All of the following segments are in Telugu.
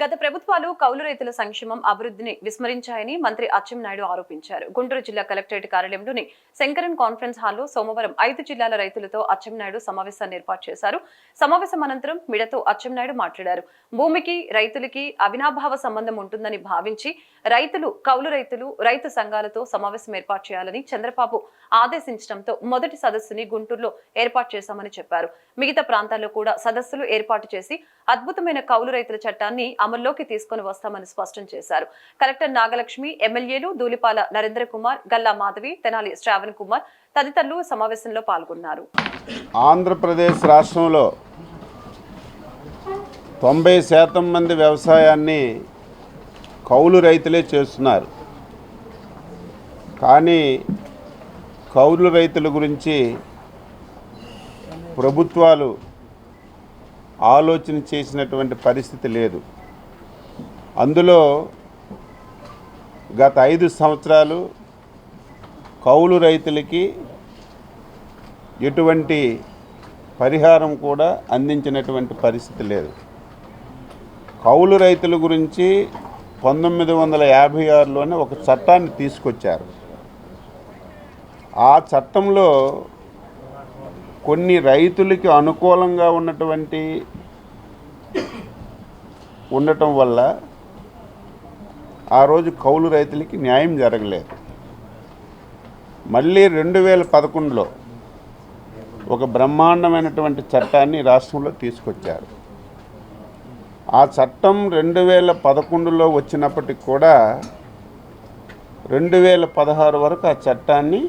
గత ప్రభుత్వాలు కౌలు రైతుల సంక్షేమం అభివృద్ధిని విస్మరించాయని మంత్రి అచ్చెన్నాయుడు ఆరోపించారు. గుంటూరు జిల్లా కలెక్టరేట్ కార్యాలయంలోని శంకరన్ కాన్ఫరెన్స్ హాల్లో సోమవారం ఐదు జిల్లాల రైతులతో అచ్చెన్నాయుడు సమావేశాన్ని ఏర్పాటు చేశారు. సమావేశం అనంతరం మిడతో అచ్చెన్నాయుడు మాట్లాడారు. భూమికి రైతులకి అవినాభావ సంబంధం ఉంటుందని భావించి రైతులు కౌలు రైతులు రైతు సంఘాలతో సమావేశం ఏర్పాటు చేయాలని చంద్రబాబు ఆదేశించడంతో మొదటి సదస్సుని గుంటూరులో ఏర్పాటు చేశామని చెప్పారు. మిగతా ప్రాంతాల్లో కూడా సదస్సులు ఏర్పాటు చేసి అద్భుతమైన కౌలు రైతుల చట్టాన్ని అమల్లోకి తీసుకొని వస్తామని స్పష్టం చేశారు. కలెక్టర్ నాగలక్ష్మి ఎమ్మెల్యేలు దూలిపాల నరేంద్ర కుమార్ గల్లా మాధవి తెనాలి శ్రావణ్ కుమార్ తదితరులు సమావేశంలో పాల్గొన్నారు. ఆంధ్రప్రదేశ్ రాష్ట్రంలో తొంభై శాతం మంది వ్యవసాయాన్ని కౌలు రైతులే చేస్తున్నారు. కానీ కౌలు రైతుల గురించి ప్రభుత్వాలు ఆలోచన చేసినటువంటి పరిస్థితి లేదు. అందులో గత ఐదు సంవత్సరాలు కౌలు రైతులకి ఎటువంటి పరిహారం కూడా అందించినటువంటి పరిస్థితి లేదు. కౌలు రైతుల గురించి పంతొమ్మిది వందల యాభై ఆరులోనే ఒక చట్టాన్ని తీసుకొచ్చారు. ఆ చట్టంలో కొన్ని రైతులకి అనుకూలంగా ఉన్నటువంటి ఉండటం వల్ల ఆ రోజు కౌలు రైతులకి న్యాయం జరగలేదు. మళ్ళీ రెండు వేల పదకొండులో ఒక బ్రహ్మాండమైనటువంటి చట్టాన్ని రాష్ట్రంలో తీసుకొచ్చారు. ఆ చట్టం రెండు వేల పదకొండులో వచ్చినప్పటికి కూడా రెండు వేల పదహారు వరకు ఆ చట్టాన్ని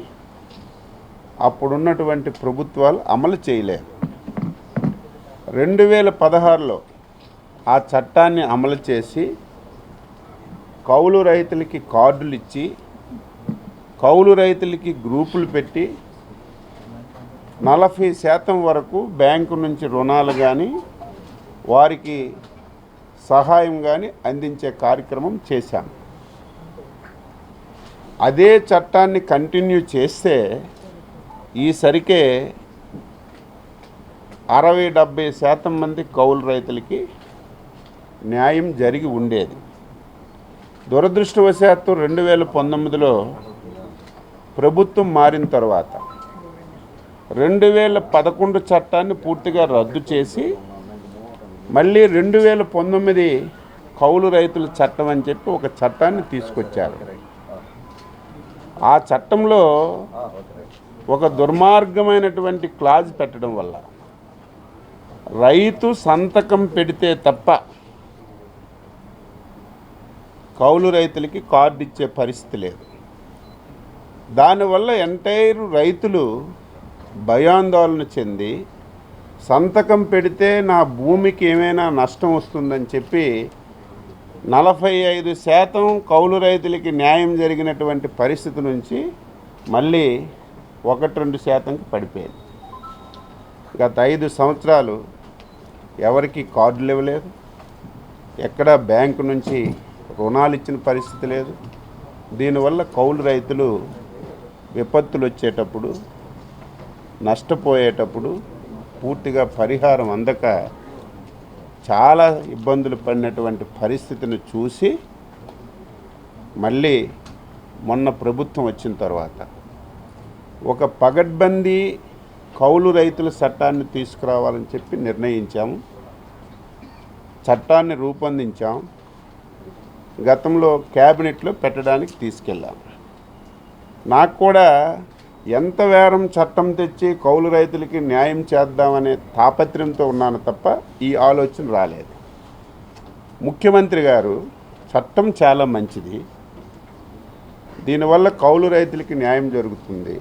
అప్పుడున్నటువంటి ప్రభుత్వాలు అమలు చేయలేదు. రెండు వేల పదహారులో ఆ చట్టాన్ని అమలు చేసి కౌలు రైతులకి కార్డులు ఇచ్చి కౌలు రైతులకి గ్రూపులు పెట్టి నలభై శాతం వరకు బ్యాంకు నుంచి రుణాలు కానీ వారికి సహాయం కానీ అందించే కార్యక్రమం చేశాం. అదే చట్టాన్ని కంటిన్యూ చేస్తే ఈసరికే అరవై డెబ్బై శాతం మంది కౌలు రైతులకి న్యాయం జరిగి ఉండేది. దురదృష్టవశాత్తు రెండు వేల పంతొమ్మిదిలో ప్రభుత్వం మారిన తర్వాత రెండు వేల పదకొండు చట్టాన్ని పూర్తిగా రద్దు చేసి మళ్ళీ రెండు వేల పంతొమ్మిది కౌలు రైతుల చట్టం అని చెప్పి ఒక చట్టాన్ని తీసుకొచ్చారు. ఆ చట్టంలో ఒక దుర్మార్గమైనటువంటి క్లాజ్ పెట్టడం వల్ల రైతు సంతకం పెడితే తప్ప కౌలు రైతులకి కార్డు ఇచ్చే పరిస్థితి లేదు. దానివల్ల ఎంటైర్ రైతులు భయాందోళన చెంది సంతకం పెడితే నా భూమికి ఏమైనా నష్టం వస్తుందని చెప్పి నలభై ఐదు శాతం కౌలు రైతులకి న్యాయం జరిగినటువంటి పరిస్థితి నుంచి మళ్ళీ ఒకటి రెండు శాతంకి పడిపోయింది. గత ఐదు సంవత్సరాలు ఎవరికి కార్డులు ఇవ్వలేదు. ఎక్కడ బ్యాంకు నుంచి రుణాలు ఇచ్చిన పరిస్థితి లేదు. దీనివల్ల కౌలు రైతులు విపత్తులు వచ్చేటప్పుడు నష్టపోయేటప్పుడు పూర్తిగా పరిహారం అందక చాలా ఇబ్బందులు పడినటువంటి పరిస్థితిని చూసి మళ్ళీ మొన్న ప్రభుత్వం వచ్చిన తర్వాత ఒక పగడ్బందీ కౌలు రైతుల చట్టాన్ని తీసుకురావాలని చెప్పి నిర్ణయించాము. చట్టాన్ని రూపొందించాం. గతంలో క్యాబినెట్లో పెట్టడానికి తీసుకెళ్ళాను నాకు కూడా ఎంత వేరం చట్టం తెచ్చి కౌలు రైతులకి న్యాయం చేద్దామనే తాపత్రయంతో ఉన్నాను తప్ప ఈ ఆలోచన రాలేదు. ముఖ్యమంత్రి గారు చట్టం చాలా మంచిది. దీనివల్ల కౌలు రైతులకి న్యాయం జరుగుతుంది.